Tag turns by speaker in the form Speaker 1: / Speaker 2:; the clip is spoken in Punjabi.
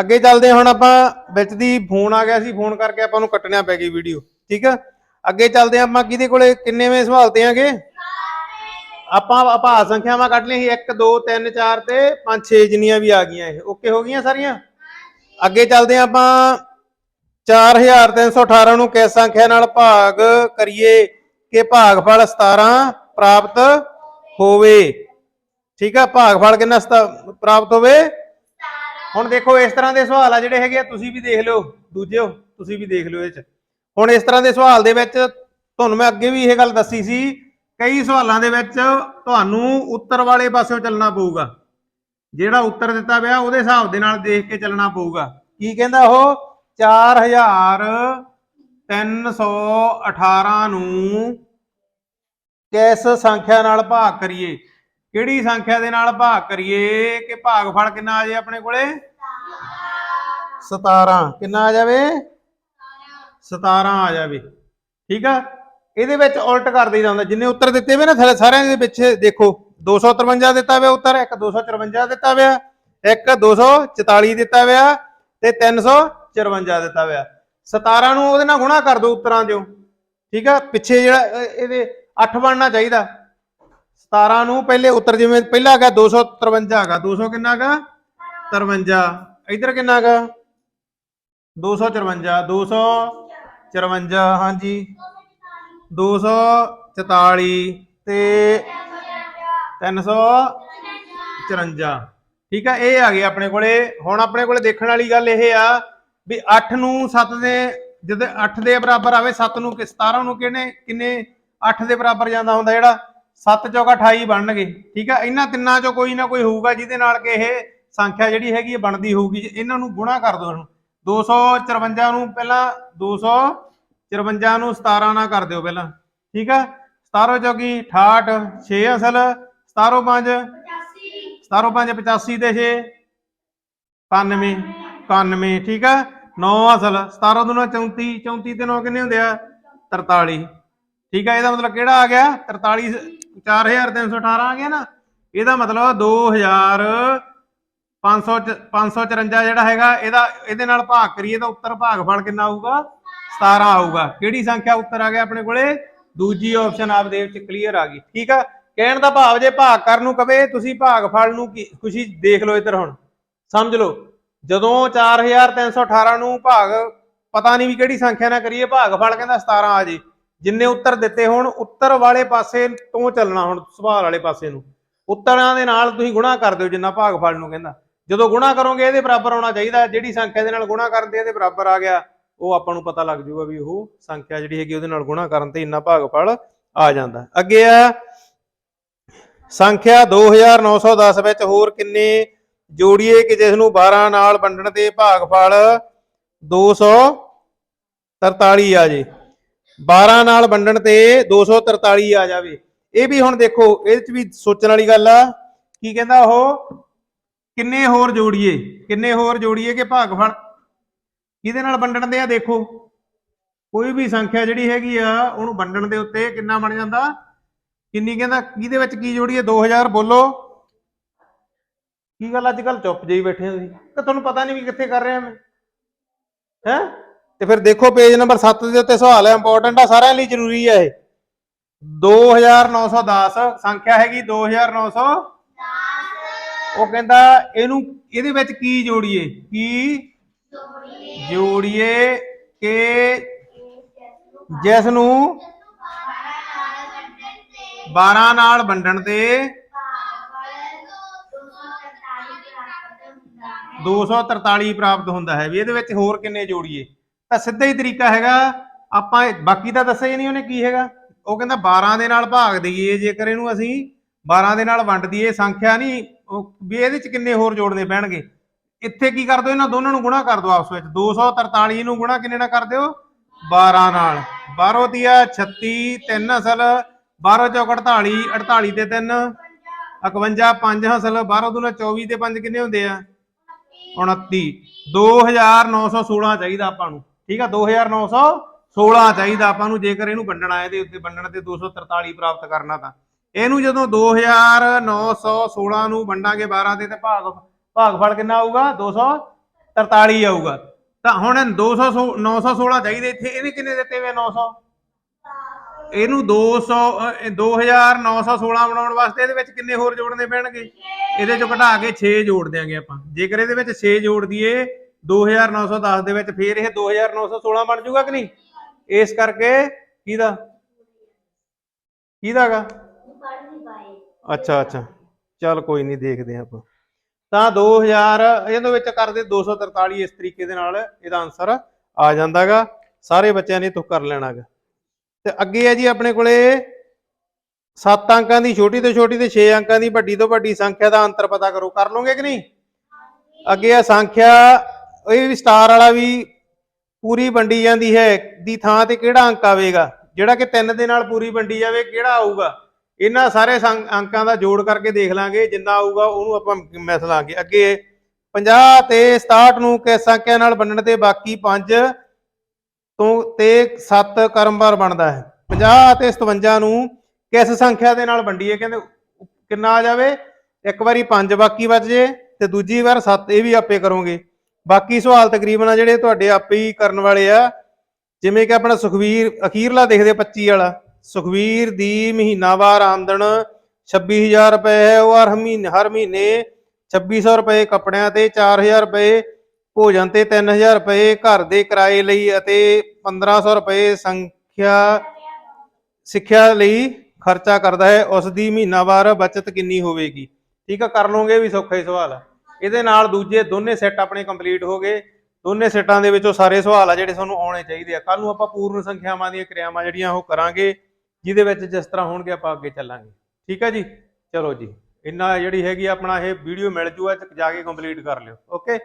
Speaker 1: ਅੱਗੇ ਚੱਲਦੇ ਹੁਣ ਆਪਾਂ ਵਿੱਚ ਦੀ ਫੋਨ ਆ ਗਿਆ ਸੀ, ਫੋਨ ਕਰਕੇ ਆਪਾਂ ਨੂੰ ਕੱਟਣਾ ਪੈ ਗਈ ਵੀਡੀਓ ਠੀਕ ਆ? ਅੱਗੇ ਚੱਲਦੇ ਹਾਂ, ਆਪਾਂ ਕਿਹਦੇ ਕੋਲੇ, ਕਿੰਨੇਵੇਂ ਸਵਾਲ ਤੇ ਆਂਗੇ? ਆਪਾਂ ਆਪਾਂ ਸੰਖਿਆਵਾਂ ਕੱਢ ਲਈਆਂ ਸੀ 1 2 3 4 ਤੇ 5 6 ਜਿੰਨੀਆਂ ਵੀ ਆ ਗਈਆਂ ਇਹ। ਓਕੇ ਹੋ ਗਈਆਂ ਸਾਰੀਆਂ? ਅੱਗੇ ਚੱਲਦੇ ਆਪਾਂ 4318 ਨੂੰ ਕਿਸ ਸੰਖਿਆ ਨਾਲ ਭਾਗ ਕਰੀਏ ਕਿ ਭਾਗਫਲ 17 ਪ੍ਰਾਪਤ ਹੋਵੇ? ਠੀਕ ਆ, ਭਾਗਫਲ ਕਿੰਨਾ ਸਤਾ- ਪ੍ਰਾਪਤ ਹੋਵੇ? ਹੁਣ ਦੇਖੋ ਇਸ ਤਰ੍ਹਾਂ ਦੇ ਸਵਾਲ ਆ ਜਿਹੜੇ ਹੈਗੇ ਆ, ਤੁਸੀਂ ਵੀ ਦੇਖ ਲਿਓ, ਦੂਜਿਓ, ਤੁਸੀਂ ਵੀ ਦੇਖ ਲਿਓ ਇਹ ਚ। ਹੁਣ ਇਸ ਤਰ੍ਹਾਂ ਦੇ ਸਵਾਲ ਦੇ ਵਿੱਚ ਤੁਹਾਨੂੰ ਮੈਂ ਅੱਗੇ ਵੀ ਇਹ ਗੱਲ ਦੱਸੀ ਸੀ, ਕਈ ਸਵਾਲਾਂ ਦੇ ਵਿੱਚ ਤੁਹਾਨੂੰ ਉੱਤਰ ਵਾਲੇ ਪਾਸਿਓਂ ਚੱਲਣਾ ਪਊਗਾ। ਜਿਹੜਾ ਉੱਤਰ ਦਿੱਤਾ ਪਿਆ, ਉਹਦੇ ਹਿਸਾਬ ਦੇ ਨਾਲ ਦੇਖ ਕੇ ਚੱਲਣਾ ਪਊਗਾ। ਕੀ ਕਹਿੰਦਾ ਉਹ? 4318 ਨੂੰ ਕਿਸ ਸੰਖਿਆ ਨਾਲ ਭਾਗ ਕਰੀਏ? ਕਿਹੜੀ ਸੰਖਿਆ ਦੇ ਨਾਲ ਭਾਗ ਕਰੀਏ? ਕਿ ਭਾਗਫਲ ਕਿੰਨਾ ਆ ਜਾਏ ਆਪਣੇ ਕੋਲੇ? 17 ਕਿੰਨਾ ਆ ਜਾਵੇ? 17 ਆ ਜਾਵੇ। ਠੀਕ ਆ? ਇਹਦੇ ਵਿੱਚ ਉਲਟ ਕਰ ਦੇਈਦਾ ਹੁੰਦਾ ਜਿੰਨੇ ਉੱਤਰ ਦਿੱਤੇ ਹੋਏ ਨਾ ਥੱਲੇ ਸਾਰਿਆਂ ਦੇ ਪਿੱਛੇ ਦੇਖੋ। 253 ਦਿੱਤਾ ਹੋਇਆ ਉੱਤਰ ਇੱਕ 254 ਦਿੱਤਾ ਹੋਇਆ ਇੱਕ 244 ਦਿੱਤਾ ਹੋਇਆ ਤੇ 354 ਦਿੱਤਾ ਹੋਇਆ 17 ਨੂੰ ਉਹਦੇ ਨਾਲ ਗੁਣਾ ਕਰ ਦਿਓ ਉੱਤਰਾਂ ਦਿਓ ਠੀਕ ਆ? ਪਿੱਛੇ ਜਿਹੜਾ ਇਹ- ਇਹਦੇ 8 ਬਣਨਾ ਚਾਹੀਦਾ। 17 ਨੂੰ ਪਹਿਲੇ ਉੱਤਰ ਜਿਵੇਂ ਪਹਿਲਾ ਹੈਗਾ 253 ਹੈਗਾ। 200 ਕਿੰਨਾ ਹੈਗਾ? 53 ਇਧਰ ਕਿੰਨਾ ਹੈਗਾ? 254 254 ਹਾਂਜੀ। 244 ਤੇ 354 ਠੀਕ ਆ, ਇਹ ਆ ਗਏ ਆਪਣੇ ਕੋਲੇ। ਹੁਣ ਆਪਣੇ ਕੋਲੇ ਦੇਖਣ ਵਾਲੀ ਗੱਲ ਇਹ ਆ ਵੀ 8 ਨੂੰ 7 ਦੇ ਜਦੋਂ 8 ਦੇ ਬਰਾਬਰ ਆਵੇ 7 ਨੂੰ ਕਿ 17 ਨੂੰ ਕਿਹਨੇ ਕਿੰਨੇ 8 ਦੇ ਬਰਾਬਰ ਜਾਂਦਾ ਹੁੰਦਾ ਜਿਹੜਾ? 7 ਚੌਕਾ 28 ਬਣਨਗੇ, ਠੀਕ ਹੈ ਇਹਨਾਂ ਤਿੰਨਾਂ ਚੋਂ ਕੋਈ ਨਾ ਕੋਈ ਹੋਊਗਾ ਜਿਹਦੇ ਨਾਲ ਕਿ ਇਹ ਸੰਖਿਆ ਜਿਹੜੀ ਹੈਗੀ ਇਹ ਬਣਦੀ ਹੋਊਗੀ, ਜੇ ਇਹਨਾਂ ਨੂੰ ਗੁਣਾ ਕਰ ਦਿਓ ਇਹਨੂੰ। 254 ਨੂੰ ਪਹਿਲਾਂ 254 ਨੂੰ 17 ਨਾਲ ਕਰ ਦਿਓ ਪਹਿਲਾਂ, ਠੀਕ ਹੈ 17 ਚੌਕੀ 68 6 ਅਸਲ 17 5 17 5 85 ਤੇ 6 91 91 ਠੀਕ ਹੈ 9 ਅਸਲ 17 ਦੁਨਾ 34 34 ਤੇ 9 ਕਿੰਨੇ ਹੁੰਦੇ ਆ? 43 ਠੀਕ ਹੈ ਇਹਦਾ ਮਤਲਬ ਕਿਹੜਾ ਆ ਗਿਆ? 43 4318 ਆ ਗਿਆ ਨਾ, ਇਹਦਾ ਮਤਲਬ 2000 500 554 ਜਿਹੜਾ ਹੈਗਾ, ਇਹਦਾ, ਇਹਦੇ ਨਾਲ ਭਾਗ ਕਰੀਏ ਤਾਂ ਉੱਤਰ ਭਾਗਫਲ ਕਿੰਨਾ ਆਊਗਾ? 17 ਆਊਗਾ। ਕਿਹੜੀ ਸੰਖਿਆ ਉੱਤਰ ਆ ਗਿਆ ਆਪਣੇ ਕੋਲੇ? ਦੂਜੀ ਆਪਸ਼ਨ ਆਪਦੇ ਵਿੱਚ ਕਲੀਅਰ ਆ ਗਈ। ਠੀਕ ਆ? ਕਹਿਣ ਦਾ ਭਾਵ ਜੇ ਭਾਗ ਕਰਨ ਨੂੰ ਕਵੇ, ਤੁਸੀਂ ਭਾਗਫਲ ਨੂੰ ਖੁਸ਼ੀ ਦੇਖ ਲਓ ਇੱਧਰ ਹੁਣ। ਸਮਝ ਲਓ। ਜਦੋਂ 4318 ਨੂੰ ਭਾਗ, ਪਤਾ ਨਹੀਂ ਵੀ ਕਿਹੜੀ ਸੰਖਿਆ ਨਾਲ ਕਰੀਏ ਭਾਗਫਲ ਕਹਿੰਦਾ 17 ਆ ਜੇ। ਜਿੰਨੇ ਉੱਤਰ ਦਿੱਤੇ ਹੋਣ, ਉੱਤਰ ਵਾਲੇ ਪਾਸੇ ਤੋਂ ਚੱਲਣਾ ਹੁਣ, ਸਵਾਲ ਵਾਲੇ ਪਾਸੇ ਨੂੰ। ਉੱਤਰਾਂ ਦੇ ਨਾਲ ਤੁਸੀਂ ਗੁਣਾ ਕਰ ਦਿਓ, ਜਿੰਨਾ ਭਾਗਫਲ ਨੂੰ ਕਹਿੰਦਾ। ਜਦੋਂ ਗੁਣਾ ਕਰੋਗੇ, ਇਹਦੇ ਬਰਾਬਰ ਆਉਣਾ ਚਾਹੀਦਾ। ਜਿਹੜੀ ਸੰਖਿਆ ਦੇ ਨਾਲ ਗੁਣਾ ਕਰਨ ਇਹਦੇ ਬਰਾਬਰ ਆ ਗਿਆ, ਉਹ ਆਪਾਂ ਨੂੰ ਪਤਾ ਲੱਗ ਜਾਊਗਾ ਵੀ ਉਹ ਸੰਖਿਆ ਜਿਹੜੀ ਹੈਗੀ ਉਹਦੇ ਨਾਲ ਗੁਣਾ ਕਰਨ ਤੇ ਇੰਨਾ ਭਾਗਫਲ ਆ ਜਾਂਦਾ। ਅੱਗੇ ਆ, ਸੰਖਿਆ 2910 ਵਿੱਚ ਹੋਰ ਕਿੰਨੇ ਜੋੜੀਏ ਕਿ ਜਿਸ ਨੂੰ 12 ਨਾਲ ਵੰਡਣ ਤੇ ਭਾਗਫਲ 243 ਆ ਜੇ। 12 ਨਾਲ ਵੰਡਣ ਤੇ 243 ਆ ਜਾਵੇ। ਇਹ ਵੀ ਹੁਣ ਦੇਖੋ, ਇਹਦੇ ਚ ਵੀ ਸੋਚਣ ਵਾਲੀ ਗੱਲ ਆ। ਕੀ ਕਹਿੰਦਾ ਉਹ? ਕਿੰਨੇ ਹੋਰ ਜੋੜੀਏ? ਕਿੰਨੇ ਹੋਰ ਜੋੜੀਏ ਕਿ ਭਾਗਫਲ ਕਿਹਦੇ ਨਾਲ ਵੰਡਣ ਦੇ ਆ ਦੇਖੋ। ਕੋਈ ਵੀ ਸੰਖਿਆ ਜਿਹੜੀ ਹੈਗੀ ਆ, ਉਹਨੂੰ ਵੰਡਣ ਦੇ ਉੱਤੇ ਕਿੰਨਾ ਬਣ ਜਾਂਦਾ? ਕਿੰਨੀ ਕਹਿੰਦਾ, ਕਿਹਦੇ ਵਿੱਚ ਕੀ ਜੋੜੀਏ? 2000 ਬੋਲੋ। ਕੀ ਗੱਲ ਅੱਜ ਕੱਲ ਚੁੱਪ ਜਿਹੀ ਬੈਠੇ ਹੋ ਤੁਸੀਂ? ਕਿ ਤੁਹਾਨੂੰ ਪਤਾ ਨਹੀਂ ਵੀ ਕਿੱਥੇ ਕਰ ਰਿਹਾ ਮੈਂ। ਹੈ? ਤੇ ਫਿਰ ਦੇਖੋ ਪੇਜ ਨੰਬਰ 7 ਦੇ ਉੱਤੇ ਸਵਾਲ ਹੈ ਇੰਪੋਰਟੈਂਟ ਆ, ਸਾਰਿਆਂ ਲਈ ਜ਼ਰੂਰੀ ਹੈ ਇਹ। 2910 ਸੰਖਿਆ ਹੈਗੀ 2900 ਉਹ ਕਹਿੰਦਾ ਇਹਨੂੰ ਇਹਦੇ ਵਿੱਚ ਕੀ ਜੋੜੀਏ? ਕੀ ਜੋੜੀਏ ਕਿ ਜਿਸ ਨੂੰ 12 ਨਾਲ ਵੰਡਣ ਤੇ 243 ਪ੍ਰਾਪਤ ਹੁੰਦਾ ਹੈ। ਵੀ ਇਹਦੇ ਵਿੱਚ ਹੋਰ ਕਿੰਨੇ ਜੋੜੀਏ? ਤਾਂ ਸਿੱਧਾ ਹੀ ਤਰੀਕਾ ਹੈਗਾ, ਆਪਾਂ ਬਾਕੀ ਤਾਂ ਦੱਸਿਆ ਹੀ ਨਹੀਂ ਉਹਨੇ ਕੀ ਹੈਗਾ। ਉਹ ਕਹਿੰਦਾ 12 ਦੇ ਨਾਲ ਭਾਗ ਦਈਏ, ਜੇਕਰ ਇਹਨੂੰ ਅਸੀਂ 12 ਦੇ ਨਾਲ ਵੰਡ ਦਈਏ, ਸੰਖਿਆ ਨਹੀਂ, ਉਹ ਵੀ ਇਹਦੇ ਚ ਕਿੰਨੇ ਹੋਰ ਜੋੜਨੇ ਪੈਣਗੇ? ਇੱਥੇ ਕੀ ਕਰ ਦਿਓ, ਇਹਨਾਂ ਦੋਨਾਂ ਨੂੰ ਗੁਣਾ ਕਰ ਦਿਓ ਆਪਸ ਵਿੱਚ। 243 ਨੂੰ ਗੁਣਾ ਕਿੰਨੇ ਨਾਲ ਕਰ ਦਿਓ? 12 ਨਾਲ। 12 ਤੀਆ 36 3 ਅਸਲ 12 ਚੌਕ 48 48 ਤੇ 3 51 5 ਅਸਲ 12 ਦੂਣਾ 24 ਤੇ 5 ਕਿੰਨੇ ਹੁੰਦੇ ਆ? 29 2916 ਚਾਹੀਦਾ ਆਪਾਂ ਨੂੰ। ਠੀਕ ਆ 2916 ਚਾਹੀਦਾ ਆਪਾਂ ਨੂੰ ਜੇਕਰ ਇਹਨੂੰ ਵੰਡਣਾ ਹੈ ਤੇ ਉੱਤੇ ਵੰਡਣ ਤੇ 243 ਪ੍ਰਾਪਤ ਕਰਨਾ ਤਾਂ। ਇਹਨੂੰ ਜਦੋਂ 2916 ਨੂੰ ਵੰਡਾਂਗੇ 12 ਦੇ ਤੇ ਭਾਗ ਭਾਗਫਲ ਕਿੰਨਾ ਆਊਗਾ? 200 43 ਆਊਗਾ। ਤਾਂ ਹੁਣ 200 ਸੌ- 916 ਚਾਹੀਦੇ ਇੱਥੇ ਇਹਨੇ ਕਿੰਨੇ ਦਿੱਤੇ ਹੋਏ 900 ਇਹਨੂੰ 200 ਅਹ, ਇਹ 2916 ਬਣਾਉਣ ਵਾਸਤੇ ਇਹਦੇ ਵਿੱਚ ਕਿੰਨੇ ਹੋਰ ਜੋੜਨੇ ਪੈਣਗੇ? ਇਹਦੇ ਚੋਂ ਘਟਾ ਕੇ 6 ਜੋੜ ਦਿਆਂਗੇ ਆਪਾਂ। ਜੇਕਰ ਇਹਦੇ ਵਿੱਚ 6 ਜੋੜ ਦਈਏ 2910 ਦੇ ਵਿੱਚ ਫੇਰ ਇਹ 2916 ਬਣ ਜਾਊਗਾ ਕਿ ਨਹੀਂ? ਇਸ ਕਰਕੇ ਕਿਹਦਾ? ਕਿਹਦਾਗਾ? ਅੱਛਾ ਅੱਛਾ। ਚੱਲ ਕੋਈ ਨਹੀਂ, ਦੇਖਦੇ ਹਾਂ ਆਪਾਂ। ਤਾਂ 2000 ਇਹਦੇ ਵਿੱਚ ਕਰਦੇ 243 ਇਸ ਤਰੀਕੇ ਦੇ ਨਾਲ ਇਹਦਾ ਆਨਸਰ ਆ ਜਾਂਦਾਗਾ। ਸਾਰੇ ਬੱਚਿਆਂ ਨੇ ਤੁਕ ਕਰ ਲੈਣਾਗਾ। ਤੇ ਅੱਗੇ ਹੈ ਜੀ ਆਪਣੇ ਕੋਲੇ 7 ਅੰਕਾਂ ਦੀ, ਛੋਟੀ ਤੋਂ ਛੋਟੀ ਤੇ 6 ਅੰਕਾਂ ਦੀ, ਵੱਡੀ ਤੋਂ ਵੱਡੀ ਸੰਖਿਆ ਦਾ ਅੰਤਰ ਪਤਾ ਕਰੋ। ਕਰ ਲਓਗੇ ਕਿ ਨਹੀਂ? ਅੱਗੇ ਆ ਸੰਖਿਆ ਇਹ ਵੀ ਸਟਾਰ ਵਾਲਾ ਵੀ ਪੂਰੀ ਵੰਡੀ ਜਾਂਦੀ ਹੈ, ਦੀ ਥਾਂ ਤੇ ਕਿਹੜਾ ਅੰਕ ਆਵੇਗਾ? ਜਿਹੜਾ ਕਿ 3 ਦੇ ਨਾਲ ਪੂਰੀ ਵੰਡੀ ਜਾਵੇ, ਕਿਹੜਾ ਆਊਗਾ? ਇਹਨਾਂ ਸਾਰੇ ਸੰ- ਅੰਕਾਂ ਦਾ ਜੋੜ ਕਰਕੇ ਦੇਖ ਲਾਂਗੇ, ਜਿੰਨਾ ਆਊਗਾ ਉਹਨੂੰ ਆਪਾਂ ਮਿਸ ਲਾਂਗੇ। ਅੱਗੇ 50 ਤੇ 67 ਨੂੰ ਕਿਸ ਸੰਖਿਆ ਨਾਲ ਵੰਡਣ ਤੇ ਬਾਕੀ 5 ਤੋਂ ਤੇ 7 ਕਰਮਵਾਰ ਬਣਦਾ ਹੈ। 50 ਤੇ 57 ਨੂੰ ਕਿਸ ਸੰਖਿਆ ਦੇ ਨਾਲ ਵੰਡੀਏ? ਕਹਿੰਦੇ ਕਿੰਨਾ ਆ ਜਾਵੇ? ਇੱਕ ਵਾਰੀ 5 ਬਾਕੀ ਬਚ ਜੇ ਤੇ ਦੂਜੀ ਵਾਰ 7 ਇਹ ਵੀ ਆਪੇ ਕਰੋਗੇ। ਬਾਕੀ ਸਵਾਲ ਤਕਰੀਬਨ ਆ ਜਿਹੜੇ ਤੁਹਾਡੇ ਆਪੇ ਹੀ ਕਰਨ ਵਾਲੇ ਆ। ਜਿਵੇਂ ਕਿ ਆਪਣਾ ਸੁਖਵੀਰ, ਅਖੀਰਲਾ ਦੇਖਦੇ 25 ਵਾਲਾ। ਸੁਖਵੀਰ ਦੀ ਮਹੀਨਾਵਾਰ ਆਮਦਨ 26000 ਰੁਪਏ ਹੈ। ਉਹ ਹਰ ਮਹੀਨੇ ਹਰ ਮਹੀਨੇ 2600 ਰੁਪਏ ਕੱਪੜਿਆਂ ਤੇ 4000 ਰੁਪਏ ਭੋਜਨ ਤੇ 3000 ਰੁਪਏ ਘਰ ਦੇ ਕਿਰਾਏ ਲਈ ਅਤੇ 1500 ਰੁਪਏ ਸੰਖਿਆ ਸਿੱਖਿਆ ਲਈ ਖਰਚਾ ਕਰਦਾ ਹੈ। ਉਸ ਦੀ ਮਹੀਨਾਵਾਰ ਬਚਤ ਕਿੰਨੀ ਹੋਵੇਗੀ? ਠੀਕ ਆ, ਕਰ ਲਓਗੇ ਵੀ ਸੌਖਾ ਹੀ ਸਵਾਲ ਆ। ਇਹਦੇ ਨਾਲ ਦੂਜੇ ਦੋਨੇ ਸੈੱਟ ਆਪਣੇ ਕੰਪਲੀਟ ਹੋ ਗਏ। ਦੋਨੇ ਸੈੱਟਾਂ ਦੇ ਵਿੱਚੋਂ ਸਾਰੇ ਸਵਾਲ ਆ ਜਿਹੜੇ ਤੁਹਾਨੂੰ ਆਉਣੇ ਚਾਹੀਦੇ ਆ। ਕੱਲ ਨੂੰ ਆਪਾਂ ਪੂਰਨ ਸੰਖਿਆਵਾਂ ਦੀਆਂ ਕਿਰਿਆਵਾਂ ਜਿਹੜੀਆਂ ਉਹ ਕਰਾਂਗੇ, ਜਿਹਦੇ ਵਿੱਚ ਜਿਸ ਤਰ੍ਹਾਂ ਹੋਣਗੇ ਆਪਾਂ ਅੱਗੇ ਚੱਲਾਂਗੇ। ਠੀਕ ਆ ਜੀ? ਚਲੋ ਜੀ। ਇੰਨਾ ਜਿਹੜੀ ਹੈਗੀ ਆਪਣਾ ਇਹ ਵੀਡੀਓ ਮਿਲ ਜੂਗਾ ਜਾ ਕੇ ਕੰਪਲੀਟ ਕਰ ਲਿਓ। ਓਕੇ